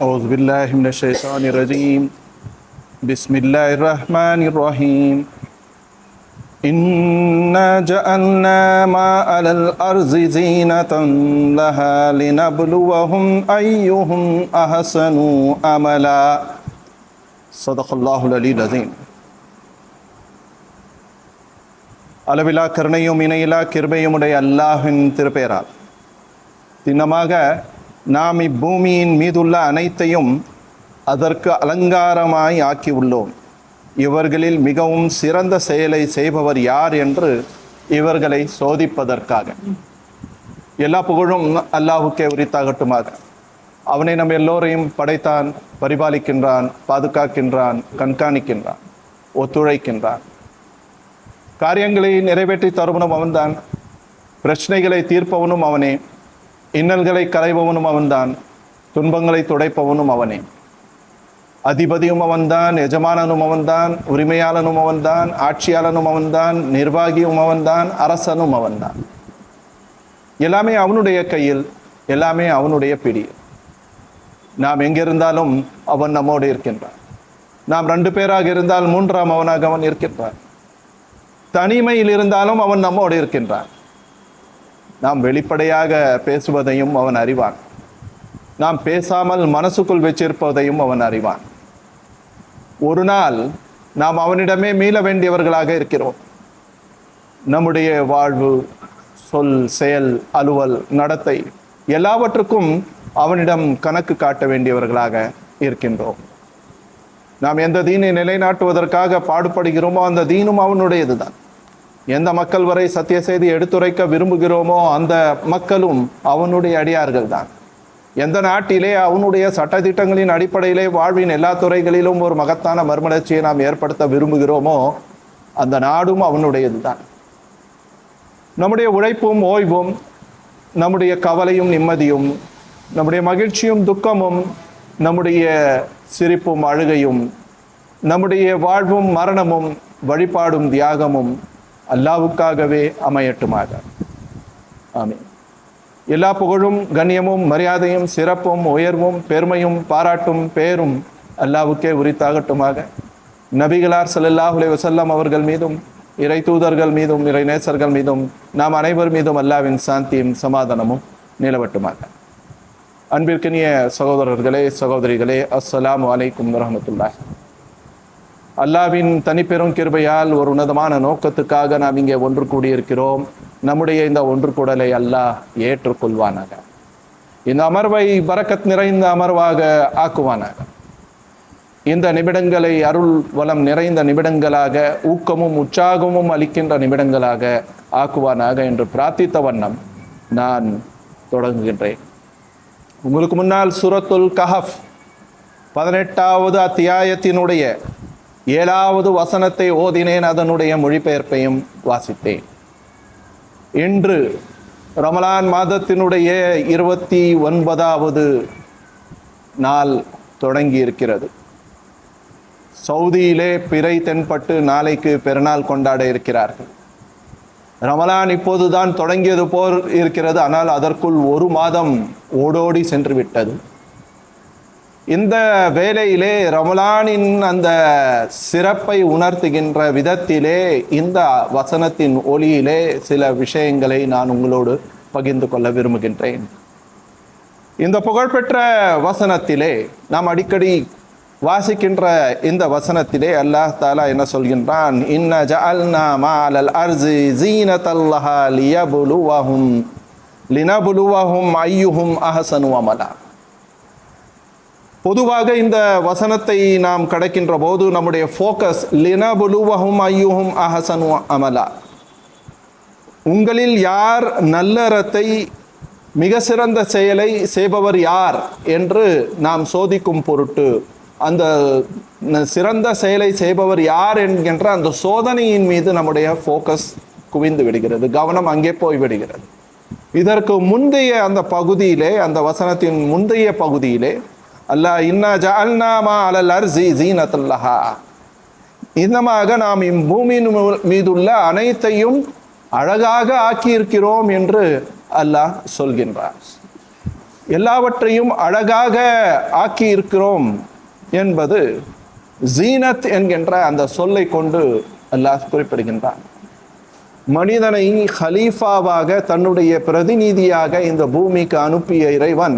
أعوذ بالله من الشيطان الرجيم بسم الله الرحمن الرحيم إنا جعلنا ما على الأرض زينة لها لنبلوهم أيهم أحسن عملا صدق الله العلي العظيم அளவிலா கருணையும் இணையிலா கிருபையும் உடைய அல்லாஹின் திருப்பெயரால் திண்ணமாக நாம் இப்பூமியின் மீதுள்ள அனைத்தையும் அதற்கு அலங்காரமாய் ஆக்கியுள்ளோம். இவர்களில் மிகவும் சிறந்த செயலை செய்பவர் யார் என்று இவர்களை சோதிப்பதற்காக. எல்லா புகழும் அல்லாஹுக்கே உரித்தாகட்டுமாக. அவனை நம் எல்லோரையும் படைத்தான் பரிபாலிக்கின்றான் பாதுகாக்கின்றான் கண்காணிக்கின்றான் ஒத்துழைக்கின்றான். காரியங்களை நிறைவேற்றி தருவனும் அவன்தான். பிரச்சனைகளை தீர்ப்பவனும் அவனே. இன்னல்களை கலைபவனும் அவன்தான் துன்பங்களை துடைப்பவனும் அவனே. அதிபதியும் அவன்தான் எஜமானனும் அவன்தான் உரிமையாளனும் அவன்தான் ஆட்சியாளனும் அவன்தான் நிர்வாகியும் அவன்தான் அரசனும் அவன்தான். எல்லாமே அவனுடைய கையில் எல்லாமே அவனுடைய பிடி நாம் எங்கிருந்தாலும் அவன் நம்மோடு இருக்கின்றான். நாம் ரெண்டு பேராக இருந்தால் மூன்றாம் அவனாக அவன் இருக்கின்றான். தனிமையில் இருந்தாலும் அவன் நம்மோடு இருக்கின்றான். நாம் வெளிப்படையாக பேசுவதையும் அவன் அறிவான். நாம் பேசாமல் மனசுக்குள் வச்சிருப்பதையும் அவன் அறிவான். ஒரு நாள் நாம் அவனிடமே மீள வேண்டியவர்களாக இருக்கிறோம். நம்முடைய வாழ்வு சொல் செயல் அலுவல் நடத்தை எல்லாவற்றுக்கும் அவனிடம் கணக்கு காட்ட வேண்டியவர்களாக இருக்கின்றோம். நாம் எந்த தீனை நிலைநாட்டுவதற்காக பாடுபடுகிறோமோ அந்த தீனும் அவனுடையதுதான். எந்த மக்கள் வரை சத்திய செய்தி எடுத்துரைக்க விரும்புகிறோமோ அந்த மக்களும் அவனுடைய அடியார்கள் தான். எந்த நாட்டிலே அவனுடைய சட்டத்திட்டங்களின் அடிப்படையிலே வாழ்வின் எல்லா துறைகளிலும் ஒரு மகத்தான மறுமலர்ச்சியை நாம் ஏற்படுத்த விரும்புகிறோமோ அந்த நாடும் அவனுடையது தான். நம்முடைய உழைப்பும் ஓய்வும் நம்முடைய கவலையும் நிம்மதியும் நம்முடைய மகிழ்ச்சியும் துக்கமும் நம்முடைய சிரிப்பும் அழுகையும் நம்முடைய வாழ்வும் மரணமும் வழிபாடும் தியாகமும் அல்லாவுக்காகவே அமையட்டுமாக. ஆமே எல்லா புகழும் கண்ணியமும் மரியாதையும் சிறப்பும் உயர்வும் பெருமையும் பாராட்டும் பேரும் அல்லாவுக்கே உரித்தாகட்டுமாக. நபிகளார் சல்லாஹுலே வசல்லம் அவர்கள் மீதும் இறை தூதர்கள் மீதும் இறை நேசர்கள் மீதும் நாம் அனைவர் மீதும் அல்லாவின் சாந்தியும் சமாதானமும் நிலவட்டுமாக. அன்பிற்கினிய சகோதரர்களே சகோதரிகளே அஸ்ஸலாம் வலைக்கும் வரமத்துல்லாஹ் அல்லாவின் தனிப்பெரும் கிருபையால் ஒரு உன்னதமான நோக்கத்துக்காக நாம் இங்கே ஒன்று கூடியிருக்கிறோம். நம்முடைய இந்த ஒன்று கூடலை அல்லாஹ் ஏற்றுக்கொள்வானாக. இந்த அமர்வை பறக்கத் நிறைந்த அமர்வாக ஆக்குவானாக. இந்த நிமிடங்களை அருள் வளம் நிறைந்த நிமிடங்களாக ஊக்கமும் உற்சாகமும் அளிக்கின்ற நிமிடங்களாக ஆக்குவானாக என்று பிரார்த்தித்த வண்ணம் நான் தொடங்குகின்றேன். உங்களுக்கு முன்னால் சுரத்துல் கஹஃப் பதினெட்டாவது அத்தியாயத்தினுடைய ஏழாவது வசனத்தை ஓதினேன் அதனுடைய மொழிபெயர்ப்பையும் வாசித்தேன் இன்று ரமலான் மாதத்தினுடைய இருபத்தி ஒன்பதாவது நாள் தொடங்கி இருக்கிறது சவுதியிலே பிறை தென்பட்டு நாளைக்கு பெருநாள் கொண்டாட இருக்கிறார்கள். ரமலான் இப்போதுதான் தொடங்கியது போல் இருக்கிறது ஆனால் அதற்குள் ஒரு மாதம் ஓடோடி சென்று விட்டது இந்த வேலையிலே ரமலானின் அந்த சிறப்பை உணர்த்துகின்ற விதத்திலே இந்த வசனத்தின் ஒளியிலே சில விஷயங்களை நான் உங்களோடு பகிர்ந்து கொள்ள விரும்புகின்றேன். இந்த புகழ்பெற்ற வசனத்திலே நாம் அடிக்கடி வாசிக்கின்ற இந்த வசனத்திலே அல்லாஹ் தாலா என்ன சொல்கின்றான்? இன்ன ஜஅல்னா மாலல் அர்ஜி ஜீனதல்லஹா லியபுலுவஹும் லினபுலுவஹும் ஐயுஹும் அஹசனு அமலா பொதுவாக இந்த வசனத்தை நாம் கடக்கின்ற போது நம்முடைய ஃபோக்கஸ் லினபுலுவஹும் ஐயுஹும் அஹசனு அமலா. உங்களில் யார் நல்லறத்தை மிக சிறந்த செயலை செய்பவர் யார் என்று நாம் சோதிக்கும் பொருட்டு அந்த சிறந்த செயலை செய்பவர் யார் என்கின்ற அந்த சோதனையின் மீது நம்முடைய ஃபோக்கஸ் குவிந்து விடுகிறது கவனம் அங்கே போய் விடுகிறது. இதற்கு முந்தைய அந்த பகுதியிலே அந்த வசனத்தின் முந்தைய பகுதியிலே அல்லாஹ் இன்னா ஜஅல்னா அலல் அர்சி ஜீனத்துல்லஹா. இதமாக நாம் இப்பூமியின் மீதுள்ள அனைத்தையும் அழகாக ஆக்கியிருக்கிறோம் என்று அல்லாஹ் சொல்கின்றார் எல்லாவற்றையும் அழகாக ஆக்கி இருக்கிறோம் என்பது ஜீனத் என்கின்ற அந்த சொல்லை கொண்டு அல்லாஹ் குறிப்பிடுகின்றான். மனிதனை ஹலீஃபாவாக தன்னுடைய பிரதிநிதியாக இந்த பூமிக்கு அனுப்பிய இறைவன்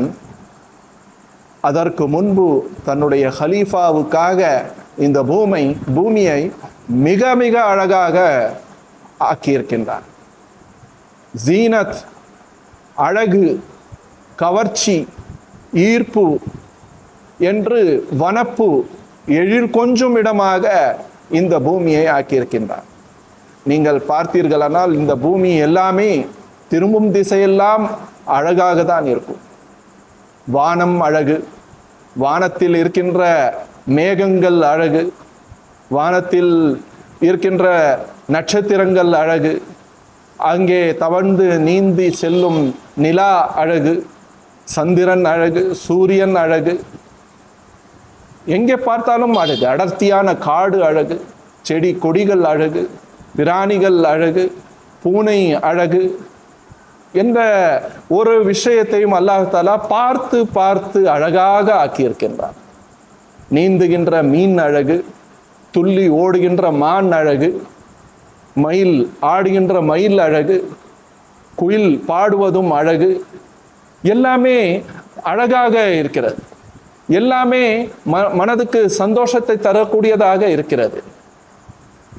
அதற்கு முன்பு தன்னுடைய ஹலீஃபாவுக்காக இந்த பூமை பூமியை மிக மிக அழகாக ஆக்கியிருக்கின்றான். ஜீனத் அழகு கவர்ச்சி ஈர்ப்பு என்று வனப்பு எழில் கொஞ்சம் இடமாக இந்த பூமியை ஆக்கியிருக்கின்றான். நீங்கள் பார்த்தீர்களானால் இந்த பூமி எல்லாமே திரும்பும் திசையெல்லாம் அழகாக தான் இருக்கும். வானம் அழகு வானத்தில் இருக்கின்ற மேகங்கள் அழகு. வானத்தில் இருக்கின்ற நட்சத்திரங்கள் அழகு. அங்கே தவழ்ந்து நீந்தி செல்லும் நிலா அழகு. சந்திரன் அழகு சூரியன் அழகு. எங்கே பார்த்தாலும் அழகு. அடர்த்தியான காடு அழகு. செடி கொடிகள் அழகு. பிராணிகள் அழகு. பூனை அழகு. என்ற ஒரு விஷயத்தையும் அல்லாஹாலா பார்த்து பார்த்து அழகாக ஆக்கியிருக்கின்றார் நீந்துகின்ற மீன் அழகு துள்ளி ஓடுகின்ற மான் அழகு மயில் ஆடுகின்ற மயில் அழகு குயில் பாடுவதும் அழகு எல்லாமே அழகாக இருக்கிறது. எல்லாமே ம மனதுக்கு சந்தோஷத்தை தரக்கூடியதாக இருக்கிறது.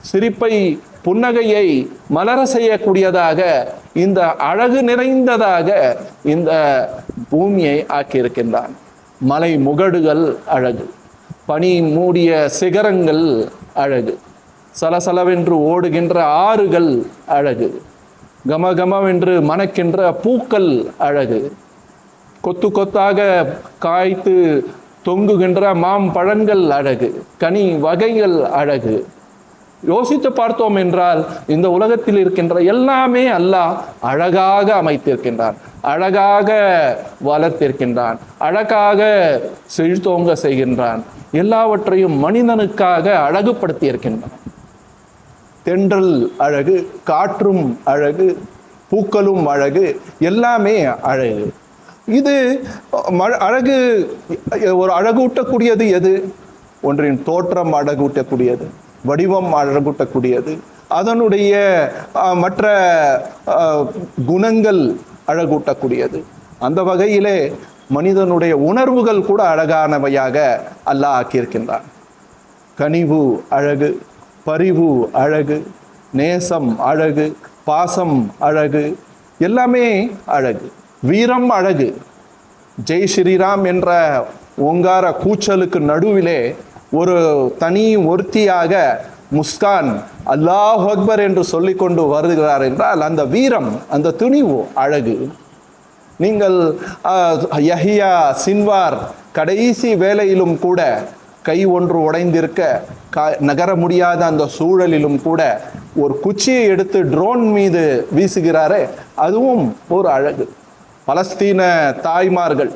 சிரிப்பை புன்னகையை மலர செய்யக்கூடியதாக இந்த அழகு நிறைந்ததாக இந்த பூமியை ஆக்கியிருக்கின்றான். மலை முகடுகள் அழகு பனி மூடிய சிகரங்கள் அழகு சலசலவென்று ஓடுகின்ற ஆறுகள் அழகு கமகமவென்று மணக்கின்ற பூக்கள் அழகு கொத்து கொத்தாக காய்த்து தொங்குகின்ற மாம்பழங்கள் அழகு கனி வகைகள் அழகு யோசித்து பார்த்தோம் என்றால் இந்த உலகத்தில் இருக்கின்ற எல்லாமே அல்லாஹ் அழகாக அமைத்திருக்கின்றான். அழகாக வளர்த்திருக்கின்றான். அழகாக செழித்தோங்க செய்கின்றான். எல்லாவற்றையும் மனிதனுக்காக அழகுபடுத்தி இருக்கின்றான் தென்றல் அழகு காற்றும் அழகு பூக்களும் அழகு எல்லாமே அழகு. இது அழகு ஒரு அழகூட்டக்கூடியது எது? ஒன்றின் தோற்றம் அழகூட்டக்கூடியது. வடிவம் அழகூட்டக்கூடியது. அதனுடைய மற்ற குணங்கள் அழகூட்டக்கூடியது. அந்த வகையிலே மனிதனுடைய உணர்வுகள் கூட அழகானவையாக அல்லாஹ் ஆக்கியிருக்கின்றான். கனிவு அழகு பரிவு அழகு நேசம் அழகு பாசம் அழகு எல்லாமே அழகு. வீரம் அழகு. ஜெய் ஸ்ரீராம் என்ற ஓங்கார கூச்சலுக்கு நடுவிலே ஒரு தனி ஒருத்தியாக முஸ்கான் அல்லாஹ் அக்பர் என்று சொல்லிக்கொண்டு வருகிறார் என்றால் அந்த வீரம் அந்த துணிவு அழகு. நீங்கள் யஹியா சின்வார் கடைசி வேலையிலும் கூட கை ஒன்று உடைந்திருக்க கா- நகர முடியாத அந்த சூழலிலும் கூட ஒரு குச்சியை எடுத்து ட்ரோன் மீது வீசுகிறாரே அதுவும் ஒரு அழகு. பலஸ்தீன தாய்மார்கள்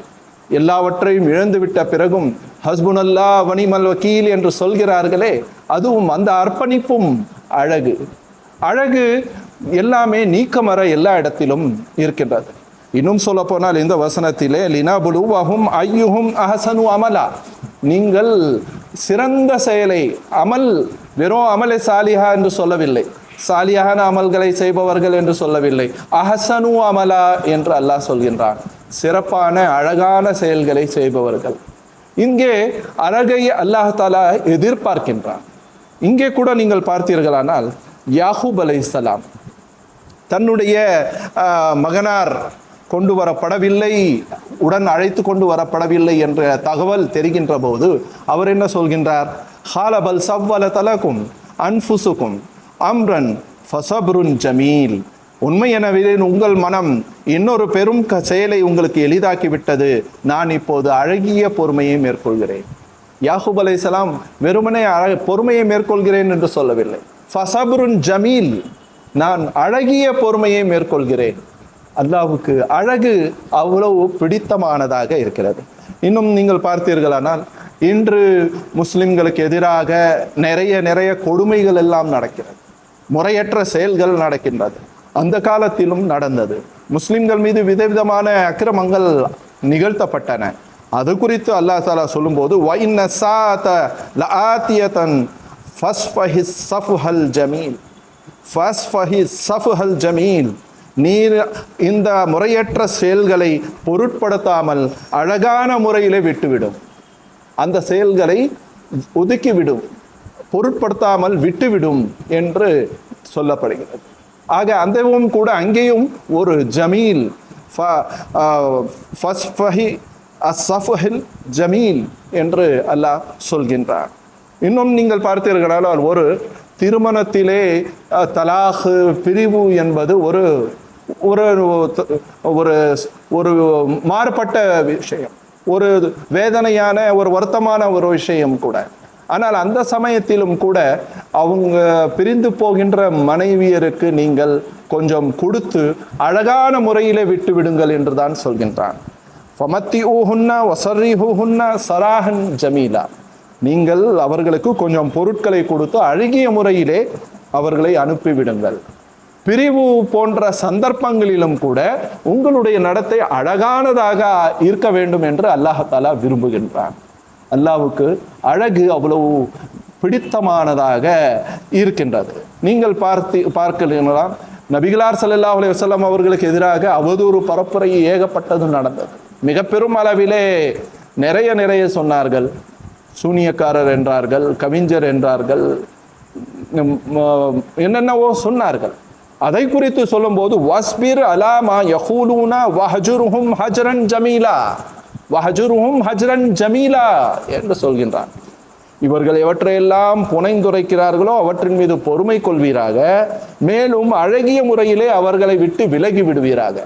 எல்லாவற்றையும் இழந்துவிட்ட பிறகும் ஹஸ்புனல்லா வனிமல் வக்கீல் என்று சொல்கிறார்களே அதுவும் அந்த அர்ப்பணிப்பும் அழகு. அழகு எல்லாமே நீக்கமர எல்லா இடத்திலும் இருக்கின்றது. இன்னும் சொல்ல போனால் இந்த வசனத்திலே லினாபுலுவாகும் ஐயுகும் அஹசனு அமலா. நீங்கள் சிறந்த செயலை அமல் வெறும் அமலை சாலிஹா என்று சொல்லவில்லை. சாலியான அமல்களை செய்பவர்கள் என்று சொல்லவில்லை. அஹசனு அமலா என்று அல்லாஹ் சொல்கின்றான். சிறப்பான அழகான செயல்களை செய்பவர்கள். இங்கே அழகை அல்லாஹ் தாலா எதிர்பார்க்கின்றான். இங்கே கூட நீங்கள் பார்த்தீர்களானால் யாஹூப் அலைஹிஸ்ஸலாம் தன்னுடைய மகனார் கொண்டு வரப்படவில்லை உடன் அழைத்து கொண்டு வரப்படவில்லை என்ற தகவல் தெரிகின்ற போது அவர் என்ன சொல்கின்றார்? ஹாலபல் சவ்வல தலக்கும் அன்ஃபுசுக்கும் அம்ரன் ஃபசப்ருன் ஜமீல். உண்மை எனவே உங்கள் மனம் இன்னொரு பெரும் க- செயலை உங்களுக்கு எளிதாக்கிவிட்டது. நான் இப்போது அழகிய பொறுமையை மேற்கொள்கிறேன். யாஹூப் அலைசலாம் வெறுமனே அழ பொறுமையை மேற்கொள்கிறேன் என்று சொல்லவில்லை. ஃபசபுருன் ஜமீல். நான் அழகிய பொறுமையை மேற்கொள்கிறேன். அல்லாவுக்கு அழகு அவ்வளவு பிடித்தமானதாக இருக்கிறது. இன்னும் நீங்கள் பார்த்தீர்களானால் இன்று முஸ்லிம்களுக்கு எதிராக நிறைய நிறைய கொடுமைகள் எல்லாம் நடக்கிறது. முறையற்ற செயல்கள் நடக்கின்றது. அந்த காலத்திலும் நடந்தது. முஸ்லிம்கள் மீது விதவிதமான அக்கிரமங்கள் நிகழ்த்தப்பட்டன. அது குறித்து அல்லாஹ் தாலா சொல்லும்போது வைன்ன சாத லஆத்தியதன் ஃபஸ்ஃபஹி சஃப்ஹல் ஜமீல். ஃபஸ்ஃபஹி சஃப்ஹல் ஜமீல். நீர் இந்த முறையற்ற செயல்களை பொருட்படுத்தாமல் அழகான முறையிலே விட்டுவிடும். அந்த செயல்களை ஒதுக்கிவிடும் பொருட்படுத்தாமல் விட்டுவிடும் என்று சொல்லப்படுகிறது. ஆக அந்தவும் கூட அங்கேயும் ஒரு ஜமீல் ஃப- ஃபஸ்ஃபஹி அஸ்ஸஃபஹில் ஜமீல் என்று அல்லாஹ் சொல்கின்றார் இன்னும் நீங்கள் பார்த்தீர்களால் ஒரு திருமணத்திலே தலாஹு தலாகு பிரிவு என்பது ஒரு ஒரு ஒரு ஒரு மாறுபட்ட விஷயம். ஒரு வேதனையான ஒரு வருத்தமான ஒரு விஷயம் கூட. ஆனால் அந்த சமயத்திலும் கூட அவங்க பிரிந்து போகின்ற மனைவியருக்கு நீங்கள் கொஞ்சம் கொடுத்து அழகான முறையிலே விட்டு விடுங்கள் என்று தான் சொல்கின்றான். ஃபமத்தி ஊஹுன்னா வசர்ரி ஹூஹுன்னா சராஹன் ஜமீலா. நீங்கள் அவர்களுக்கு கொஞ்சம் பொருட்களை கொடுத்து அழகிய முறையிலே அவர்களை அனுப்பிவிடுங்கள் பிரிவு போன்ற சந்தர்ப்பங்களிலும் கூட உங்களுடைய நடத்தை அழகானதாக இருக்க வேண்டும் என்று அல்லாஹாலா விரும்புகின்றான். அல்லாவுக்கு அழகு அவ்வளவு பிடித்தமானதாக இருக்கின்றது. நீங்கள் பார்த்து பார்க்கலாம் நபிகளார் சல்லா அலி வஸல்லம் அவர்களுக்கு எதிராக அவதூறு பரப்புரை ஏகப்பட்டது நடந்தது. மிக பெரும் அளவிலே நிறைய நிறைய சொன்னார்கள். சூனியக்காரர் என்றார்கள் கவிஞர் என்றார்கள் என்னென்னவோ சொன்னார்கள். அதை குறித்து சொல்லும்போது வஸ்பிர் அலாமா யஹூலூனா வஹஜுருஹும் ஹஜ்ரன் ஜமீலா. வஹஜுருஹும் ஹஜ்ரன் ஜமீலா என்று சொல்கின்றான். இவர்கள் எவற்றையெல்லாம் புனைந்துரைக்கிறார்களோ அவற்றின் மீது பொறுமை கொள்வீராக மேலும் அழகிய முறையிலே அவர்களை விட்டு விலகி விடுவீராக.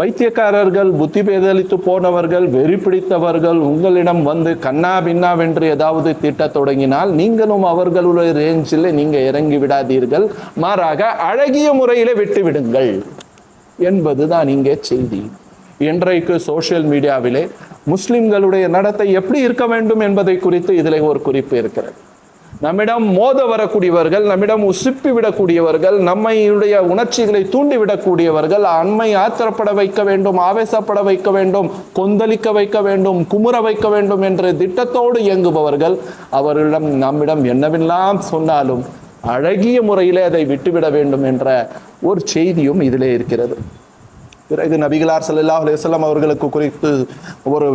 பைத்தியக்காரர்கள் புத்தி பேதளித்து போனவர்கள் வெறி பிடித்தவர்கள் உங்களிடம் வந்து கண்ணா பின்னாவென்று ஏதாவது திட்டத் தொடங்கினால் நீங்களும் அவர்களுடைய ரேஞ்சில் நீங்கள் இறங்கி விடாதீர்கள். மாறாக அழகிய முறையிலே விட்டு விடுங்கள் என்பதுதான் இங்கே செய்தி. இன்றைக்கு சோஷியல் மீடியாவிலே முஸ்லிம்களுடைய நடத்தை எப்படி இருக்க வேண்டும் என்பதை குறித்து இதில் ஒரு குறிப்பு இருக்கிறது. நம்மிடம் மோத வரக்கூடியவர்கள் நம்மிடம் உசுப்பி விடக்கூடியவர்கள் நம்மையுடைய உணர்ச்சிகளை தூண்டிவிடக்கூடியவர்கள் அண்மை ஆத்திரப்பட வைக்க வேண்டும் ஆவேசப்பட வைக்க வேண்டும் கொந்தளிக்க வைக்க வேண்டும் குமுற வைக்க வேண்டும் என்ற திட்டத்தோடு இயங்குபவர்கள் அவர்களிடம் நம்மிடம் என்னவெல்லாம் சொன்னாலும் அழகிய முறையிலே அதை விட்டுவிட வேண்டும் என்ற ஒரு செய்தியும் இதிலே இருக்கிறது. பிறகு நபிகளார் ஸல்லல்லாஹு அலைஹி அவர்களுக்கு குறித்து ஒரு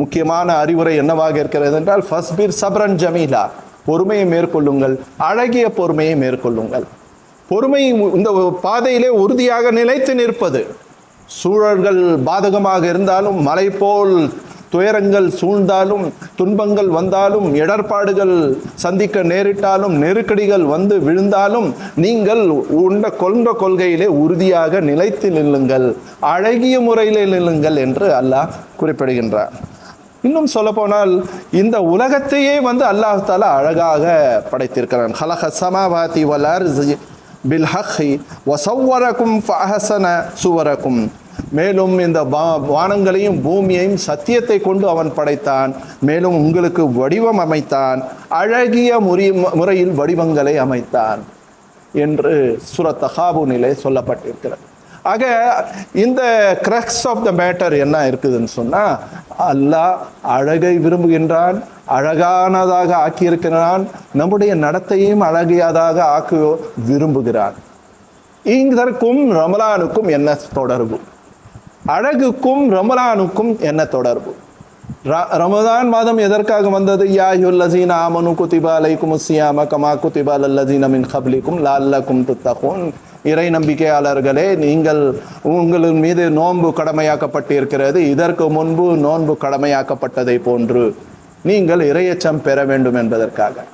முக்கியமான அறிவுரை என்னவாக இருக்கிறது என்றால் ஃபஸ்பீர் சப்ரன் ஜமீலா. பொறுமையை மேற்கொள்ளுங்கள். அழகிய பொறுமையை மேற்கொள்ளுங்கள். பொறுமை இந்த பாதையிலே உறுதியாக நிலைத்து நிற்பது. சூழல்கள் பாதகமாக இருந்தாலும் மலை போல் துயரங்கள் சூழ்ந்தாலும் துன்பங்கள் வந்தாலும் இடர்பாடுகள் சந்திக்க நேரிட்டாலும் நெருக்கடிகள் வந்து விழுந்தாலும் நீங்கள் உண்ட கொண்ட கொள்கையிலே உறுதியாக நிலைத்து நில்லுங்கள் அழகிய முறையிலே நில்லுங்கள் என்று அல்லாஹ் குறிப்பிடுகின்றார். இன்னும் சொல்லப்போனால் இந்த உலகத்தையே வந்து அல்லாஹ் தாலா அழகாக படைத்திருக்கிறான். ஹலஹ சமாவாதி வலர் பில் ஹக்கி வசவ்வரக்கும் ஃபஹசன சுவரக்கும் மேலும் இந்த வா- வானங்களையும் பூமியையும் சத்தியத்தை கொண்டு அவன் படைத்தான். மேலும் உங்களுக்கு வடிவம் அமைத்தான். அழகிய முறி முறையில் வடிவங்களை அமைத்தான் என்று சுரத் தஹாபுனிலே சொல்லப்பட்டிருக்கிறது. ஆக இந்த கிரக்ஸ் ஆஃப் த மேட்டர் என்ன இருக்குதுன்னு சொன்னால் அல்லாஹ் அழகை விரும்புகின்றான் அழகானதாக ஆக்கியிருக்கிறான் நம்முடைய நடத்தையும் அழகியதாக ஆக்க விரும்புகிறான். இதற்கும் ரமலானுக்கும் என்ன தொடர்பு? அழகுக்கும் ரமலானுக்கும் என்ன தொடர்பு? ர- ரமதான் மாதம் எதற்காக வந்தது? யா யுல்லசீன ஆமனு குதிபா அலைக்கும் சியாம கமா குதிபா லல்லசீன மின் ஹப்லிக்கும் லால்லக்கும் துத்தகும் இறை நம்பிக்கையாளர்களே நீங்கள் உங்களின் மீது நோன்பு கடமையாக்கப்பட்டிருக்கிறது. இதற்கு முன்பு நோன்பு கடமையாக்கப்பட்டதை போன்று நீங்கள் இரையச்சம் பெற வேண்டும் என்பதற்காக.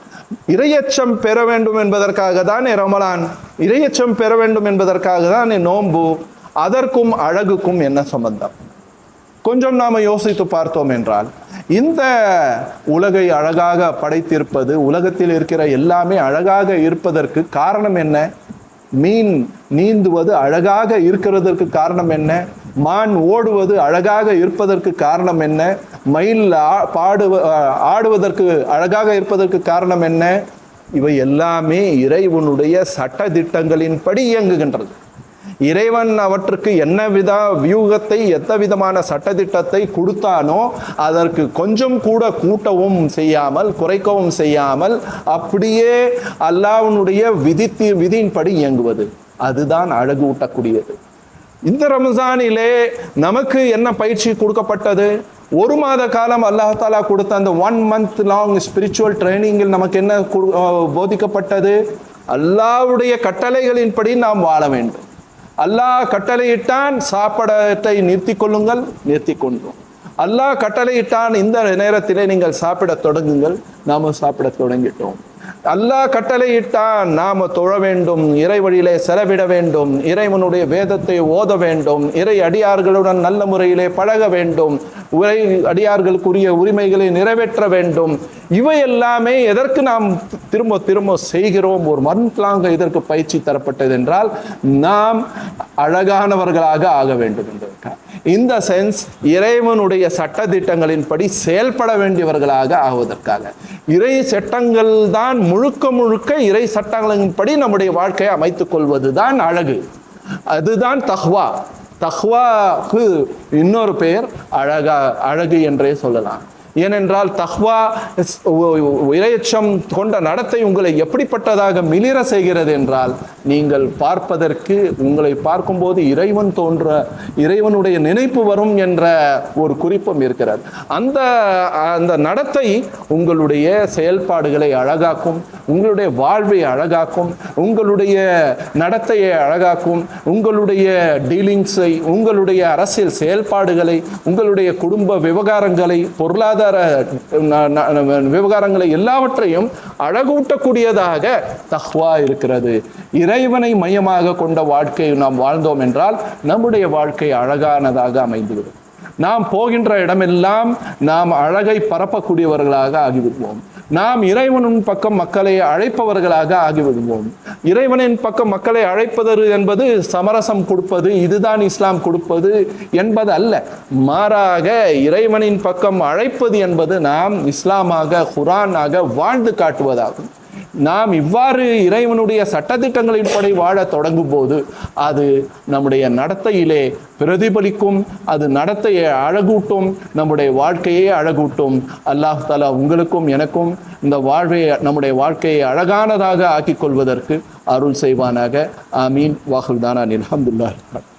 இரையச்சம் பெற வேண்டும் என்பதற்காக தானே ரமலான்? இரையச்சம் பெற வேண்டும் என்பதற்காக தானே நோன்பு? அதற்கும் அழகுக்கும் என்ன சம்பந்தம்? கொஞ்சம் நாம் யோசித்து பார்த்தோம் என்றால் இந்த உலகை அழகாக படைத்திருப்பது உலகத்தில் இருக்கிற எல்லாமே அழகாக இருப்பதற்கு காரணம் என்ன? மீன் நீந்துவது அழகாக இருக்கிறதற்கு காரணம் என்ன? மான் ஓடுவது அழகாக இருப்பதற்கு காரணம் என்ன? மயில் பாடுவ ஆடுவதற்கு அழகாக இருப்பதற்கு காரணம் என்ன? இவை எல்லாமே இறைவனுடைய சட்ட திட்டங்களின்படி இயங்குகின்றது. இறைவன் அவற்றுக்கு என்ன வித வியூகத்தை எந்த விதமான சட்டத்திட்டத்தை கொடுத்தானோ அதற்கு கொஞ்சம் கூட கூட்டவும் செய்யாமல் குறைக்கவும் செய்யாமல் அப்படியே அல்லாஹ்வுடைய விதித்து விதியின்படி இயங்குவது. அதுதான் அழகு ஊட்டக்கூடியது இந்த ரம்ஜானிலே நமக்கு என்ன பயிற்சி கொடுக்கப்பட்டது? ஒரு மாத காலம் அல்லாஹ் தாலா கொடுத்த அந்த ஒன் மந்த் லாங் ஸ்பிரிச்சுவல் ட்ரைனிங்கில் நமக்கு என்ன போதிக்கப்பட்டது? அல்லாவுடைய கட்டளைகளின்படி நாம் வாழ வேண்டும். அல்லாஹ் கட்டளையிட்டான் சாப்பிடத்தை நிறுத்தி கொள்ளுங்கள் நிறுத்தி கொண்டோம் அல்லாஹ் கட்டளையிட்டான் இந்த நேரத்திலே நீங்கள் சாப்பிடத் தொடங்குங்கள் நாமும் சாப்பிடத் தொடங்கிட்டோம். அல்லாஹ் கட்டளையிட்டான் நாம தொழ வேண்டும் இறை வழியிலே செலவிட வேண்டும் இறைவனுடைய வேதத்தை ஓத வேண்டும் இறை அடியார்களுடன் நல்ல முறையிலே பழக வேண்டும் உரை அடியார்களுக்குரிய உரிமைகளை நிறைவேற்ற வேண்டும். இவை எல்லாமே எதற்கு நாம் திரும்ப திரும்ப செய்கிறோம்? ஒரு மந்த்லாங்க இதற்கு பயிற்சி தரப்பட்டது என்றால் நாம் அழகானவர்களாக ஆக வேண்டும் என்று. இந்த சென்ஸ் இறைவனுடைய சட்டதிட்டங்களின்படி செயல்பட வேண்டியவர்களாக ஆவதற்காக. இறை சட்டங்கள் தான் முழுக்க முழுக்க இறை சட்டங்களின்படி நம்முடைய வாழ்க்கையை அமைத்துக் கொள்வது தான் அழகு. அதுதான் தஹ்வா. தஹ்வாக்கு இன்னொரு பெயர் அழகா அழகு என்றே சொல்லலாம். ஏனென்றால் தஹ்வா இரையச்சம் கொண்ட நடத்தை உங்களை எப்படிப்பட்டதாக மிளிர செய்கிறது என்றால் நீங்கள் பார்ப்பதற்கு உங்களை பார்க்கும்போது இறைவன் தோன்ற இறைவனுடைய நினைப்பு வரும் என்ற ஒரு குறிப்பும் இருக்கிறது. அந்த அந்த நடத்தை உங்களுடைய செயல்பாடுகளை அழகாக்கும் உங்களுடைய வாழ்வை அழகாக்கும் உங்களுடைய நடத்தையை அழகாக்கும் உங்களுடைய டீலிங்ஸை உங்களுடைய அரசியல் செயல்பாடுகளை உங்களுடைய குடும்ப விவகாரங்களை பொருளாதார பொருளாதார விவகாரங்களை எல்லாவற்றையும் அழகூட்டக்கூடியதாக தஹ்வா இருக்கிறது. இறைவனை மையமாக கொண்ட வாழ்க்கையை நாம் வாழ்ந்தோம் என்றால் நம்முடைய வாழ்க்கை அழகானதாக அமைந்துவிடும். நாம் போகின்ற இடமெல்லாம் நாம் அழகை பரப்பக்கூடியவர்களாக ஆகிவிடுவோம். நாம் இறைவனின் பக்கம் மக்களை அழைப்பவர்களாக ஆகிவிடுவோம். இறைவனின் பக்கம் மக்களை அழைப்பது என்பது சமரசம் கொடுப்பது இதுதான் இஸ்லாம் கொடுப்பது என்பது அல்ல மாறாக இறைவனின் பக்கம் அழைப்பது என்பது நாம் இஸ்லாமாக குரானாக வாழ்ந்து காட்டுவதாகும். நாம் இவ்வாறு இறைவனுடைய சட்டத்திட்டங்களின்படி வாழ தொடங்கும் போது அது நம்முடைய நடத்தையிலே பிரதிபலிக்கும் அது நடத்தையை அழகூட்டும் நம்முடைய வாழ்க்கையே அழகூட்டும். அல்லாஹ் தலா உங்களுக்கும் எனக்கும் இந்த வாழ்வை நம்முடைய வாழ்க்கையை அழகானதாக ஆக்கிக் கொள்வதற்கு அருள் செய்வானாக. ஆமீன். வாகுல்தானா அல்ஹம்துலில்லாஹ்